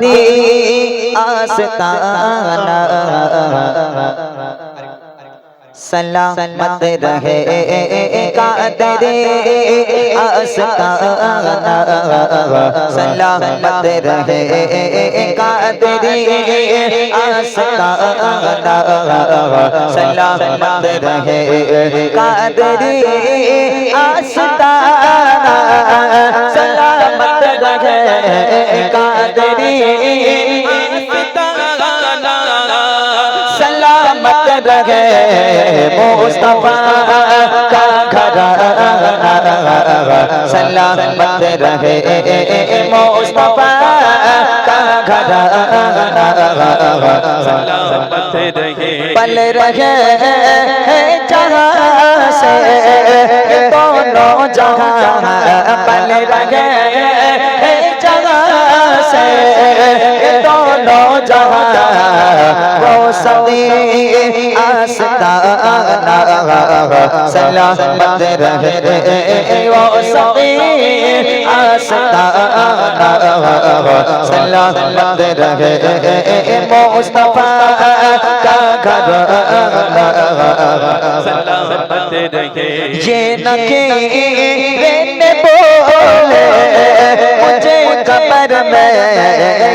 मेरी आस्ताना सलामत रहे कादरे आस्ताना सलामत रहे कादरे आस्ताना सलामत रहे कादरे आस्ताना सलामत रहे कादरे रहे मुस्तफ़ा का घराना सलामत रहे मुस्तफ़ा का घराना सलामत रहे। पल रहे जहाँ से दोनों जहाँ। पल रहे जहाँ से सलामत रहे वो सदी आस्ताना सलामत रहे मुस्तफा का घर सलामत रहे ये नके ने बोले मुझे कबर में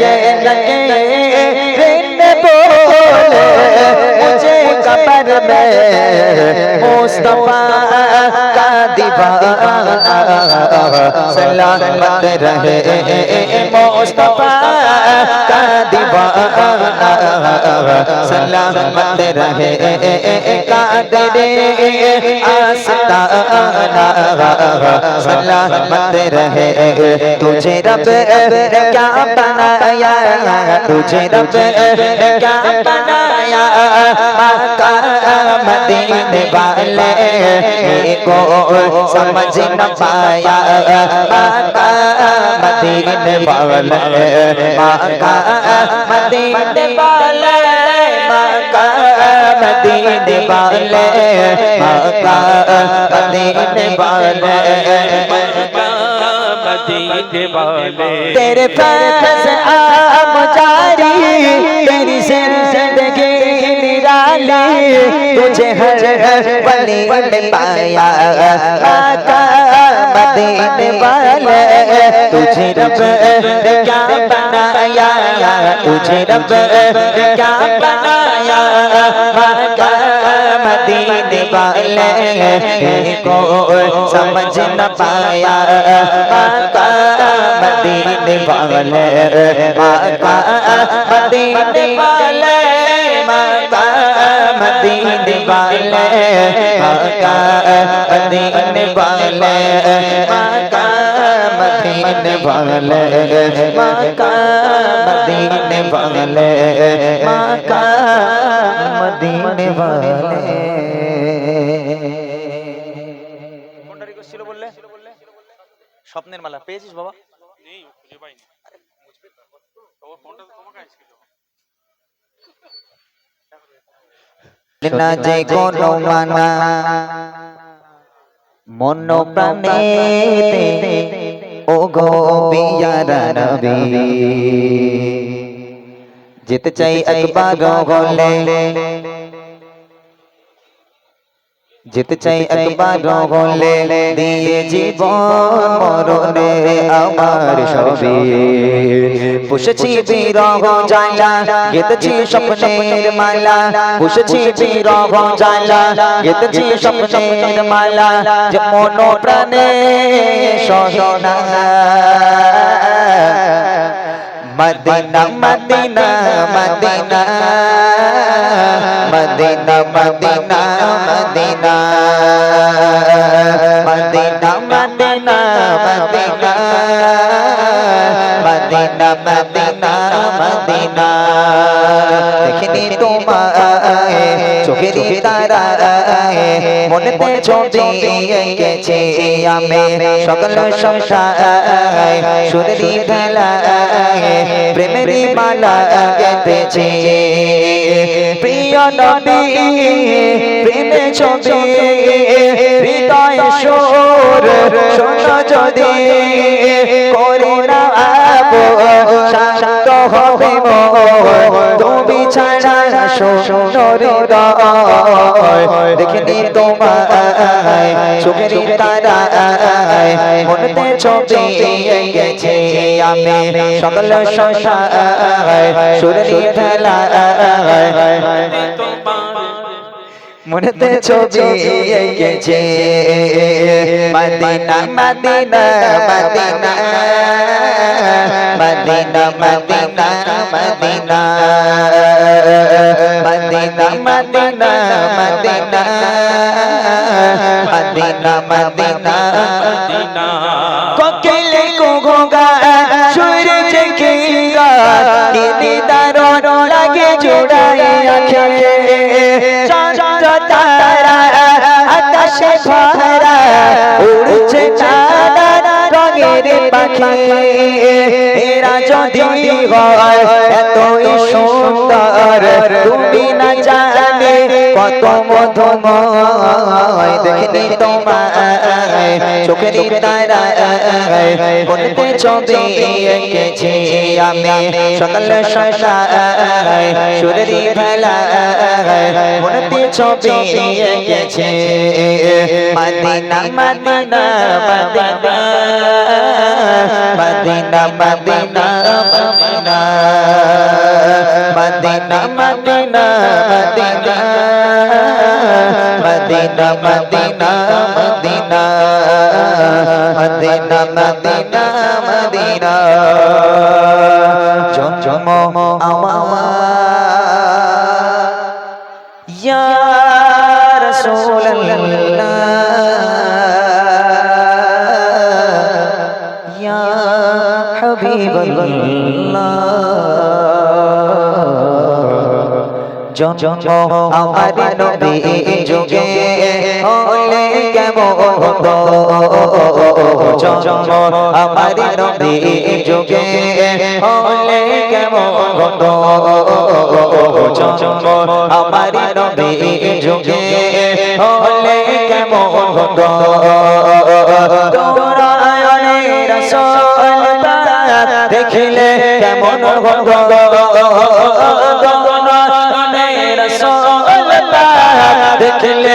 ये नके में मुस्तफा का दीवाना सलामत रहे मुस्तफा सलामत रहे कादरे आस्ताना सलामत रहे तुझे रब ने क्या बनाया तुझे रब ने क्या बनाया मक्का मदीने वाले को समझ न पाया मक्का मदीने वाले मक्का मदीने वाले मक्का मदीने वाले मक्का मदीने वाले मदीने वाले तेरे फैज आम जारी तेरी जिंदगी निराली तुझे हर वली में पाया आका मदीने वाले तुझे रब ने क्या बनाया तुझे रब ने क्या बनाया आका मदीने वाले को समझ न पाया आका मदीने वाले आका मदीने वाले आका मदीने वाले आका मदीने वाले आका मदीने वाले आका मदीने वाले आका মদিনে वाले কোনটা রিকোয়েস্ট ছিল বললে? স্বপ্নের মালা। পেয়েছিস বাবা? নেই খুঁজে পাইনি। ফোনটা তো তোমার না যে কোনো মানা মন প্রাণেতে ও গো পিয়ারা নবী। যেতে চাই একবার গলে যেতে চাই একবার গলে দিয়ে জীবন মরণে আমার সবে পুষেছি বিরহ জালা গেতেছি স্বপ্নের মালা। পুষেছি বিরহ জালা গেতেছি স্বপ্নের মালা। যে মন প্রাণে সহনা। Medina Medina Medina Medina Medina Medina Medina Medina Medina Medina Medina Medina দেখিনি তোমায় চোখেরই তারায় মনেতে ছবি এঁকেছি আমি সকল সংসার সুরেরই ভেলায় প্রেমেরই মালা গেঁথেছি। প্রিয় নবী প্রেমে ছবি হৃদয় সুর শোনো যদি করে না শান্ত হবে তুমি ছাড়া সুন্দর হৃদয়। দেখিনি তোমায়। চোখের তারায় মনতে ছবি গেছে আমি। সকল সংসার সুরলি ঠেলা মনেতে ছবি গেছে Madina Medina Medina. Medina Medina Medina. Medina Medina Medina. Medina Medina কোকিলে কুঘুগা সূরজ কিঙ্গা কি দিদার লাগে জোড়াই আখে ভরা উড়ছে চাঁদা রঙের পাখি। এরা যদি হয় সুন্দর, তুমি না জানে কত মধুময়। দেখিনি তোমায় চোখের তারা বলতে ছবি এঁকেছি আমি সকাল শশায় সুরেরি ভেলা বলতে ছবি এঁকেছি Medina Medina Medina Medina Medina Medina Medina Medina Medina Medina Medina Medina Medina Madina জম আমার। ইয়া রাসূলুল্লাহ, ইয়া হাবিবাল্লাহ জন্ম আমার নবী যুগে, হলে কেমন হতো? জন্ম আমার নবী যুগে। হলে কেমন হতো? জন্ম আমার নবী যুগে। হলে কেমন হতো? দেখিলে কেমন হতো? দেখলে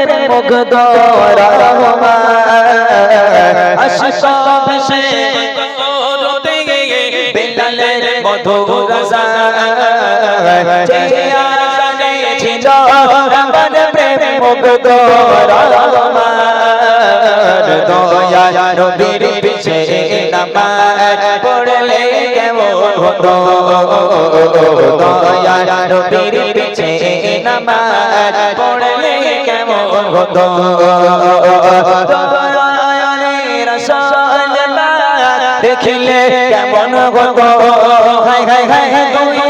প্রেমের মুগ্ধ মধুর প্রেমে মুগ্ধ দয়ার বীর পিছে নামাজ পড়লে কেমন হতো? দয়ার বীর পিছে নামাজ পড়লে খোদা দেখলে কেমন গো হাই হাই হাই হাই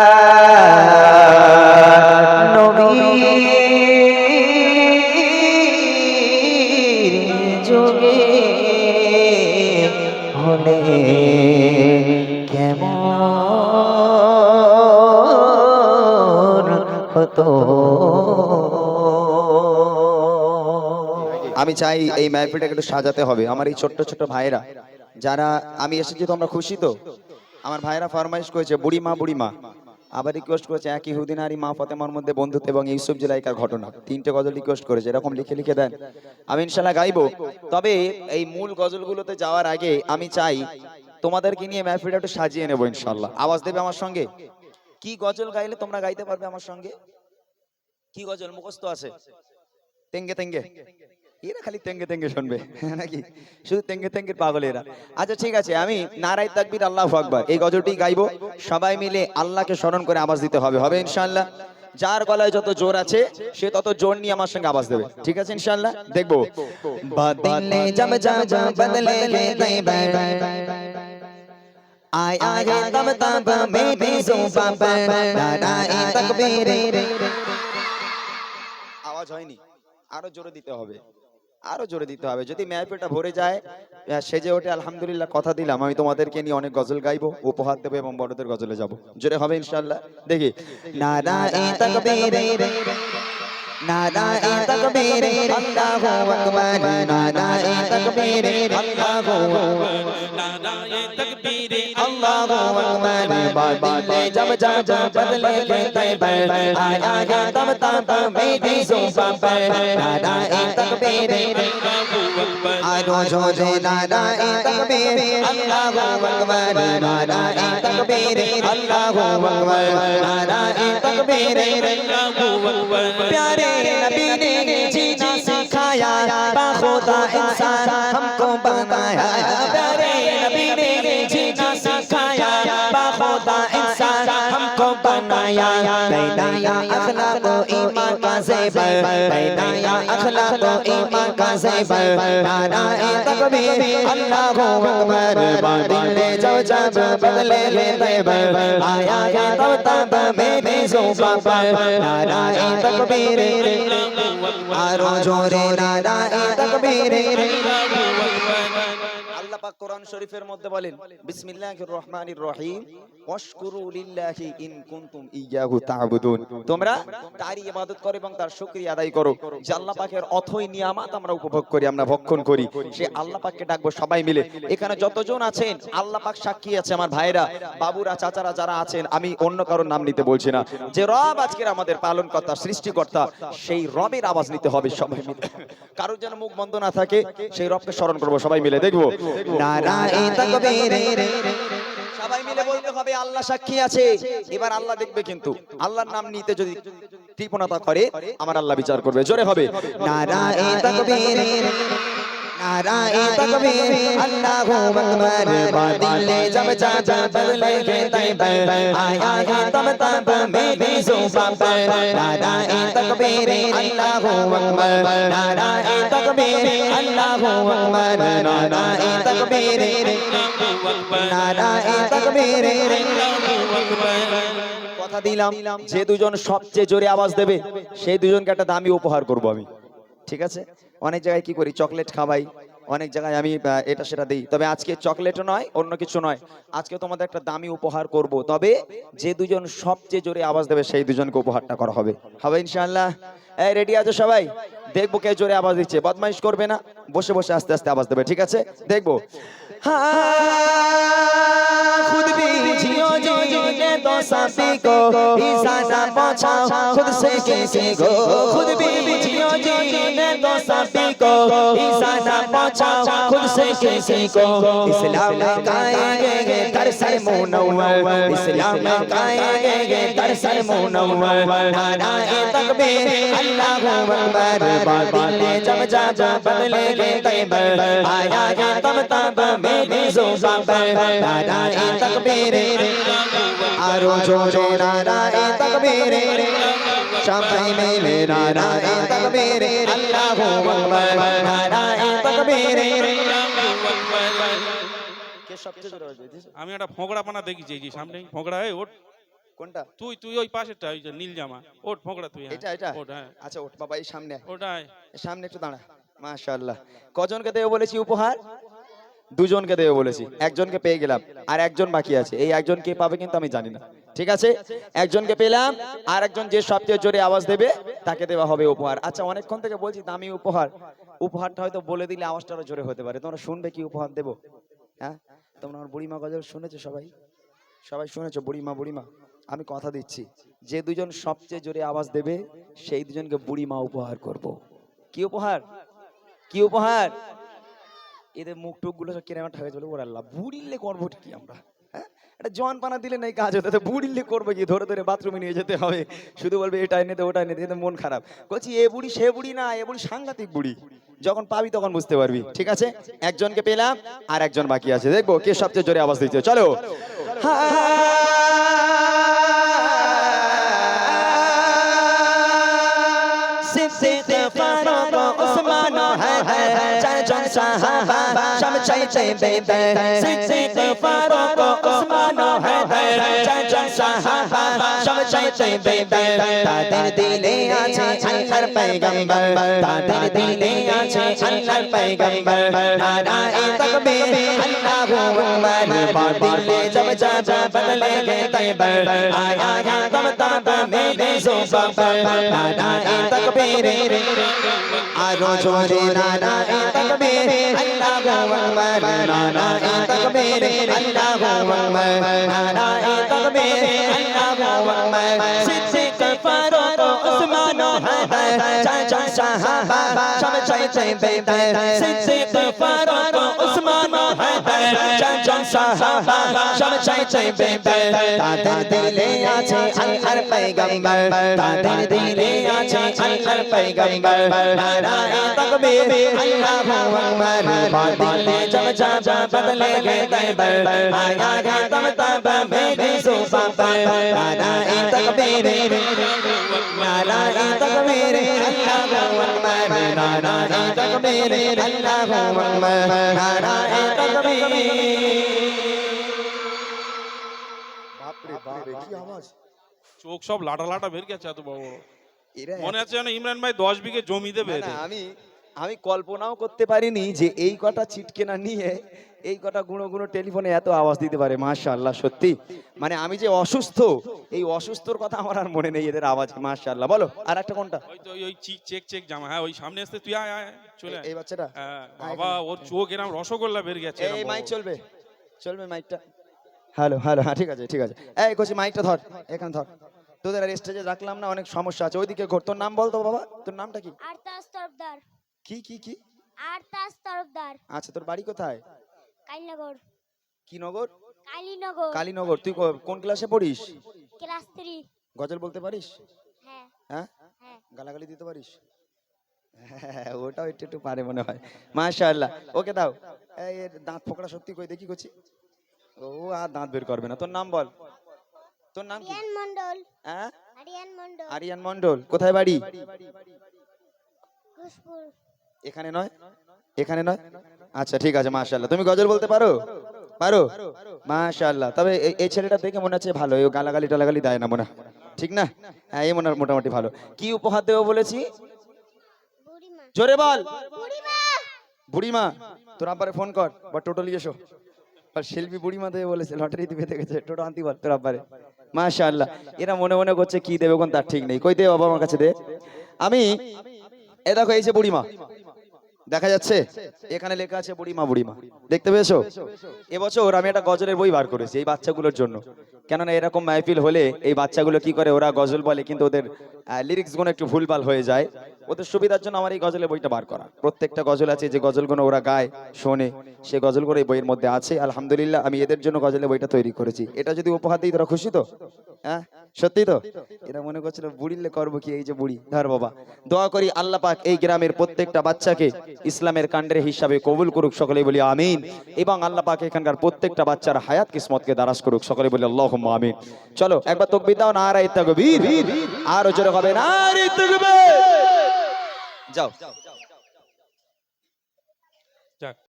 আমি চাই এই মাহফিলটাকে একটু সাজাতে হবে। আমার এই ছোট্ট ছোট্ট ভাইরা যারা আমি এসেছি তোমরা খুশি তো? আমার ভাইরা ফরমাইশ করেছে বুড়ি মা বুড়ি মা আবার রিকোয়েস্ট করেছে একই হুদিন আর মা ফতেমার মধ্যে বন্ধুত্ব এবং ইউসুফ জুলাইকার ঘটনা। তিনটে গজল রিকোয়েস্ট করেছে, এরকম লিখে লিখে দেন। আমি ইনশাল্লাহ গাইবো। তবে এই মূল গজলগুলোতে যাওয়ার আগে আমি চাই তোমাদেরকে নিয়ে মাহফিলটা একটু সাজিয়ে নেব ইনশাল্লাহ আওয়াজ দেবে আমার সঙ্গে? কি গজল গাইলে তোমরা গাইতে পারবে আমার সঙ্গে? কি গজল? মুখস্থ আছে? তেঙ্গে তেঙ্গে। এরা খালি তেঙ্গে তেঙ্গে শুনবে নাকি শুধু তেঙ্গে তেঙ্গের পাগল এরা আচ্ছা ঠিক আছে আমি নারাই তাকবির আল্লাহ আকবার এই গজলটি গাইবো সবাই মিলে আল্লাহকে স্মরণ করে আওয়াজ দিতে হবে হবে ইনশাআল্লাহ যার গলায় যত জোর আছে সে তত জোর নিয়ে আমার সঙ্গে আওয়াজ দেবে ঠিক আছে ইনশাআল্লাহ দেখবো बदले जब जब बदले ले तैबा आया है तब तब मेरी जुबां पर नाराए तकबीर আওয়াজ হয়নি আরো জোরে দিতে হবে আরও জোরে দিতে হবে। যদি মেয়াপেটা ভরে যায় সেজে ওঠে, আলহামদুলিল্লাহ, কথা দিলাম। আমি তোমাদেরকে নিয়ে অনেক গজল গাইবো, উপহার দেবো এবং বড়দের গজলে যাব। জোরে হবে ইনশাল্লাহ দেখি। नाराए तकबीर नाराए तकबीर अल्लाहु अकबर नाराए तकबीर अल्लाहु नाराए तकबीर अल्लाहु अकबर बदले जब जब जब बदले के तैबा आया है तब तब मेरी जुबां पर नाराए तकबीर आरो जोरे नाराए तकबीर अल्लाहु अकबर नाराए तकबीर अल्लाहु अकबर नाराए तकबीर प्यारे नबी ने जीना सिखाया बाखुदा इंसान हमको बनाया प्यारे नबी ने जीना सिखाया बाखुदा इंसान हमको बनाया बनाया अखलाक ईमान का ज़ेवर बनाया अखलाक ईमान का ज़ेवर नाराए तकबीर अल्लाहु अकबर बदले जब जब बदले ले तैबर आया है तब तब मेरी जुबां पर नाराए तकबीर आरो जोरे नाराए तकबीर আল্লাহ পাক কোরআন শরীফের মধ্যে বলেন বিসমিল্লাহির রহমানির রহিম সবাই মিলে। এখানে যতজন আছেন আল্লাহ পাক সাক্ষী আছে আমার ভাইরা বাবুরা চাচারা যারা আছেন আমি অন্য কারোর নাম নিতে বলছি না। যে রব আজকের আমাদের পালন পালনকর্তা সৃষ্টিকর্তা সেই রবের আওয়াজ নিতে হবে সবাই মিলে। কারোর যেন মুখ বন্ধ না থাকে সেই রবকে স্মরণ করব সবাই মিলে। দেখব? সবাই মিলে বলতে হবে আল্লাহ সাক্ষী আছে। এবার আল্লাহ দেখবে কিন্তু। আল্লাহর নাম নিতে যদি কৃপণতা করে আমার আল্লাহ বিচার করবে। জোরে হবে। নারায়ণ नाराए तकबीर अल्लाहु अकबर बदले जब जब बदले के तैबर आया है तब तब मेरी जुबां पर नाराए तकबीर अल्लाहु अकबर नाराए तकबीर अल्लाहु अकबर नाराए तकबीर नाराए तकबीर কথা দিলাম যে দুজন সবচেয়ে জোরে আওয়াজ দেবে সেই দুজনকে একটা দামি উপহার করব আমি ঠিক আছে অনেক জায়গায় কি করি? চকলেট খাওয়াই। অনেক জায়গায় আমি এটা সেটা দিই। তবে আজকে চকলেটও নয় অন্য কিছু নয়। আজকে তোমাদের একটা দামি উপহার করব। তবে যে দুজন সবচেয়ে জোরে আওয়াজ দেবে সেই দুজনকে উপহারটা করা হবে। হবে ইনশাআল্লাহ? এই রেডি আছো সবাই? দেখব কে জোরে আওয়াজ দিচ্ছে। বদমাইশ করবে না। বসে বসে আস্তে আস্তে আওয়াজ দেবে ঠিক আছে? দেখব। हाँ, खुद भी जियो जीने तो साथी को इशारा पहुंचाओ खुद से किसी को खुद भी जियो जीने तो साथी को इशारा पहुंचाओ खुद से किसी को इस्लाम में गाएंगे दरसल मुनव्वर इस्लाम में गाएंगे दरसल मुनव्वर नाराए तकबीर अल्लाहु अकबर बदले जब जब बदले के तैबर आया है तब तब मेरी जुबां पर नाराए तकबीर আমি একটা ফোকড়া পানা দেখেছি এই যে সামনে ফোকড়া ওট কোনটা তুই তুই ওই পাশেরটা ওই যে নীল জামা ওট ফোকড়া তুই এটা এটা হ্যাঁ আচ্ছা ওঠ বাবা এই সামনে ওটাই সামনে একটু দাঁড়া মাশাআল্লাহ কজনকে দেব বলেছি উপহার দুজনকে দেবে বলেছি, একজনকে পেয়ে গেলাম, আর একজন বাকি আছে। এই একজন কে পাবে কিন্তু আমি জানি না। ঠিক আছে? একজনকে পেলাম, আর একজন যে সবচেয়ে জোরে আওয়াজ দেবে, তাকে দেওয়া হবে উপহার। আচ্ছা অনেকক্ষণ থেকে বলছি দামি উপহার। উপহারটা হয়তো বলে দিলে আওয়াজটা আরও জোরে হতে পারে। তোমরা শুনবে কি উপহার দেবো? হ্যাঁ? তোমরা আমার বুড়িমা গজল শুনেছো সবাই? সবাই শুনেছো? বুড়িমা বুড়িমা, আমি কথা দিচ্ছি। যে দুজন সবচেয়ে জোরে আওয়াজ দেবে, সেই দুজনকে বুড়িমা উপহার করব। কি উপহার? কি উপহার? এদের মুখ টুকগুলো সব কেনামাটা হয়ে চলে ওরা আল্লাহ বুড়িলে করব কি আমরা জন পানা দিলে নেই কাজ হতো বুড়িলে করব কি ধরে ধরে বাথরুমে নিয়ে যেতে হবে শুধু বলবে এটা এনে দে ওটা এনে দে মন খারাপ বলছি এ বুড়ি সে বুড়ি না এ বুড়ি সাংঘাতিক বুড়ি যখন পাবি তখন বুঝতে পারবি ঠিক আছে একজনকে পেলাম আর একজন বাকি আছে দেখব কে সবচেয়ে জোরে আওয়াজ দিচ্ছে চলো হ্যাঁ چلتے بیتے صدیق فاروق عثمان و حیدر چچا صحابہ সব চাইতে বেবে তাদের দিলে আছে আল্লাহর পয়গম্বর তাদের দিলে আছে আল্লাহর পয়গম্বর নারায়ে তাকবীর আল্লাহু আকবার বার দিলে জব যা যা বদলে গে তৈবর আয়া হা তব তব মেরে জুবাব নারায়ে তাকবীর আরও জোরে নারায়ে तकबीर अल्लाहु अकबर नाराए तकबीर अल्लाहु अकबर नाराए तकबीर अल्लाहु अकबर सिद्दीक फारूक उस्मान है चाचा साहबा सब चाहते बेबे सिद्दीक फारूक সব চাইছে বেবে তাদের দিলে আছে আল্লাহর পয়গম্বর তাদের দিলে আছে আল্লাহর পয়গম্বর নারায়ে তাকবীর আল্লাহু আকবার বাদলে জব জাজা বদলে গে তাইবর আয়া গে তম তব মেরে সুপা পর নারায়ে তাকবীর নারায়ে তাকবীর আল্লাহু আকবার চোখ সব লাটা লাটা বের গেছে এত বড় মনে আছে যেন ইমরান ভাই দশ বিঘে জমি দেবে আমি আমি কল্পনাও করতে পারিনি যে এই কটা ছিটকেনা নিয়ে এই কটা গুঁড়ো গুঁড়ো টেলিফোনে এত আওয়াজ দিতে পারে মাশাআল্লাহ সত্যি। মানে আমি যে অসুস্থ এই অসুস্থর কথা আমার আর মনে নেই এদের আওয়াজ মাশাআল্লাহ। বলো আর একটা কোনটা? ওই তো ওই- ওই চিক চেক চেক জামা হ্যাঁ ওই সামনে আসতে তুই আয় আয় আয়, চলে এই বাচ্চাটা? হ্যাঁ, বাবা ওর চোখ এরম রসগোল্লা বের গেছে এই মাইক চলবে চলবে মাইকটা। হ্যালো হ্যালো হ্যাঁ ঠিক আছে ঠিক আছে। এই কোচি মাইকটা ধর এখানে ধর। তোদের আর স্টেজে রাখলাম না অনেক সমস্যা আছে ওইদিকে ঘর। তোর নাম বল তো বাবা তোর নামটা কি? আরতাস তরফদার। কি কি কি? আরতাস তরফদার। আচ্ছা তোর বাড়ি কোথায়? কালীনগর। কি নগর? কালীনগর। কালীনগর। তুই কোন ক্লাসে পড়িস? Class three. গজল বলতে পারিস? হ্যাঁ। হ্যাঁ? হ্যাঁ। গালাগালি দিতে পারিস? হ্যাঁ ওটাও একটু একটু পারে মনে হয়। মাশাআল্লাহ। ওকে দাও। এই দাঁত ফোকড়া সত্যি কই? দেখি করছি। ও আর দাঁত বের করবে না। তোর নাম বল। তোর নাম কি? আরিয়ান মন্ডল হ্যাঁ? আরিয়ান মন্ডল আরিয়ান মন্ডল কোথায় বাড়ি? ঘুষপুর। এখানে নয়? এখানে নয়? আচ্ছা ঠিক আছে মাশাআল্লাহ। তুমি গজল বলতে পারো? পারো? মাশাআল্লাহ। তবে এই- ছেলেটা দেখে মনে হচ্ছে ভালো গালাগালি টালাগালি দেয় না মনে। ঠিক না? হ্যাঁ এই মনে হয় মোটামুটি ভালো। কি উপহার দেবো বলেছি? জোরে বল। বুড়িমা। তোর আব্বারে ফোন কর। বা টোটো নিয়ে এসো। আর শিল্পী বুড়িমা দেবে বলেছে লটারি দিবে দেখেছে টোটো আনতে বল তোর আব্বারে। মাশাআল্লাহ। এরা মনে মনে করছে কি দেবে কোন তার ঠিক নেই। কই দে বাবা আমার কাছে দে। আমি এ দেখো এই যে বুড়িমা। দেখা যাচ্ছে, এখানে লেখা আছে বুড়িমা বুড়িমা। দেখতে পেয়েছ? এবছর আমি একটা গজলের বই বার করেছি এই বাচ্চাগুলোর জন্য। কেননা এরকম মাহফিল হলে এই বাচ্চাগুলো কি করে, ওরা গজল বলে, কিন্তু ওদের লিরিক্সগুলো একটু ভুলভাল হয়ে যায়। ওদের সুবিধার জন্য আমার এই গজলের বইটা বার করা। প্রত্যেকটা গজল আছে যে গজলগুলো ওরা গায়, শোনে। সে গজলগুলো এই বইয়ের মধ্যে আছে। আলহামদুলিল্লাহ, আমি এদের জন্য গজলের বইটা তৈরি করেছি। এটা যদি উপহার দিই, তোরা খুশি তো? হ্যাঁ? সত্যি তো? এরা মনে করছিল, বুড়িলে করব কি এই যে বুড়ি? ধর বাবা। দোয়া করি আল্লাহ পাক এই গ্রামের প্রত্যেকটা বাচ্চাকে ইসলামের কাণ্ডের হিসাবে কবুল করুক সকলে বলি আমিন। এবং আল্লাহ পাক এখানকার প্রত্যেকটা বাচ্চার হায়াত, কিসমতকে দারাজ করুক সকলে বলি আল্লাহ আমিন। চলো, একবার তকবির দাও না আর তকবীর। আরও জোরে হবে না যাও।